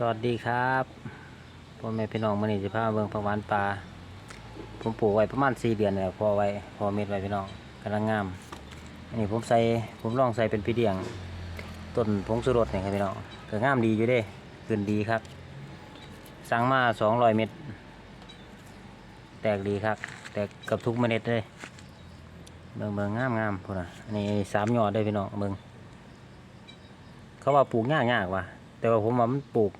สวัสดีครับพ่อแม่พี่น้องมื่อนี้จะพามาเบิ่งผักหวานปลาผมปลูกไว้ประมาณสี่เดือนแล้วพอไว้พอเม็ดไว้พี่น้องกำลังงามอันนี้ผมใส่ผมลองใส่เป็นพี่เดียงต้นผงสุรสเนี่ยครับพี่น้องก็งามดีอยู่เด้ขึ้นดีครับสั่งมาสองร้อยเม็ดแตกดีครับ แตกกับทุกเมล็ดเลยเบิ่งเบิ่งงามงามพุ่นะอันนี้สามยอดได้พี่น้องเบิ่งเขาว่าปลูกยากยากว่ะ แต่ว่าผมว่ามันปลูก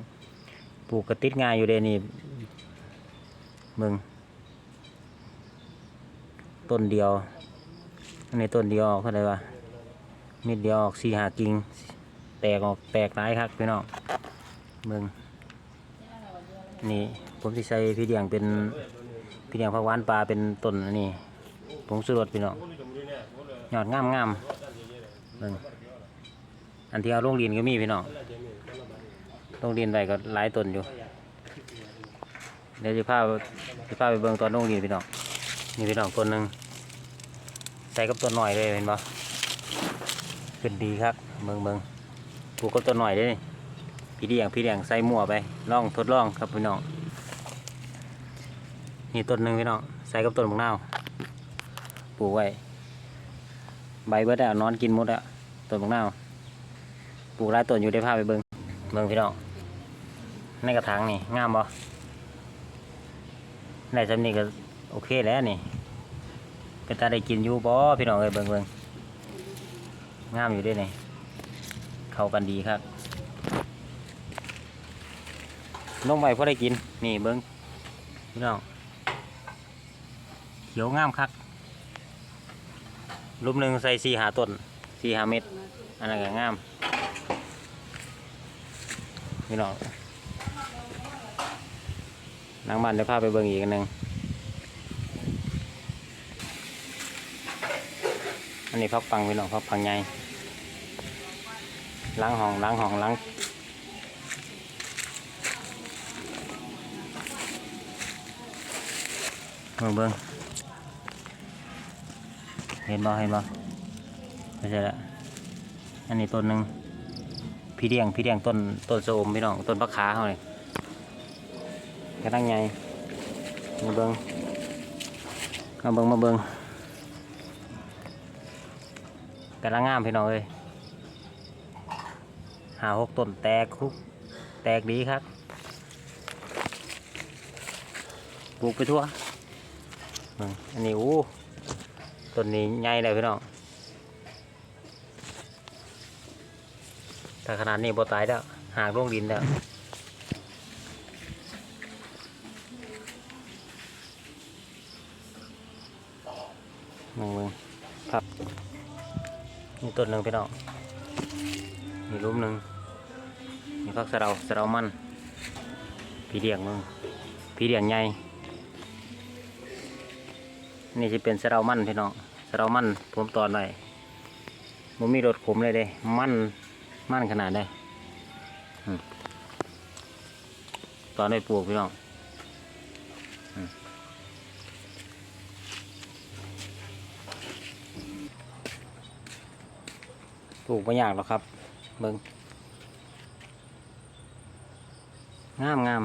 ปลูกกระติดง่ายอยู่เดนี่เมืองต้นเดียวอันนี้ต้นเดียวออกเท่าไหร่วะมิดเดียวออกสี่หากิ่งแตกออกแตกหลายครับพี่น้องเมืองนี่ผมสิใส่พี่เดียงเป็นพี่เดียงผักหวานปลาเป็นต้นนนี้ผงสุรสพี่น้องยอดงามงามเมือง อันที่เอาลงดินก็มีพี่น้องลงดินไปก็หลายต้นอยู่ เดี๋ยวจะพาจะพาไปเบิ่งตอนลงดินพี่น้อง นี่พี่น้องต้นหนึ่งใส่กับต้นหน่อยเลยเห็นปะขึ้นดีครับเบิ่งเบิ่งปลูกกับต้นหน่อยเลยพี่เดียงพี่เดียงใส่หมั่วไปลองทดลองครับพี่น้องนี่ต้นหนึ่งพี่น้องใส่กับต้นมะนาวปลูกไว้ ใบเบิดแล้วนอนกินหมดแล้วต้นมะนาว ปลูกหลายต้นอยู่ได้พาไปเบิ่งเมืองพี่น้องในกระถางนี่งามบ่ในจำนี้ก็โอเคแล้วนี่เป็นตาได้กินอยู่บ่พี่น้องเอ้ยเบิ่งเบิ่งงามอยู่ด้วยนี่เข้ากันดีครับลงไปพอได้กินนี่เบิ่งพี่น้องเขียวงามคักลุมหนึ่งใส่สี่หาต้นสี่หาเม็ดอันนั้นก็งาม พี่น้องนางบ้านเดี๋ยวพาไปเบิ่งอีกอันหนึ่งอันนี้พักปังพี่น้องพักปังใหญ่ล้างห้องล้างห้องล้างเบิ่งเบิ่งเห็นบ่เห็นบ่ไม่ใช่ละอันนี้ต้นหนึ่ง พี่เดียงพี่เดียงต้นต้นโสมพี่น้องต้นพักขาเขาเลยกระตั้งไงมาเบิงมาเบิงมาเบิงกระตั้งงามพี่น้องเลยหาหกต้นแตกคุกแตกดีครับปลูกไปทั่วอันนี้อู้ต้นนี้ใหญ่เลยพี่น้อง ถ้าขนาดนี้บ่ตายแล้วหางลงดินแล้วมึงมึงครับนี่ต้นหนึ่งพี่น้องนี่รูมหนึ่งนี่พักสะเดาสะเดามันพีเดียงมึงพีเดียงใหญ่นี่จะเป็นสะเดามันพี่น้องสะเดามันผมตอนหน่อยมันมีรสขมเลยเด้มัน มันขนาดได้ตอนได้ปลูกพี่น้องปลูกไม่ยากหรอกครับเบิ้งงามงาม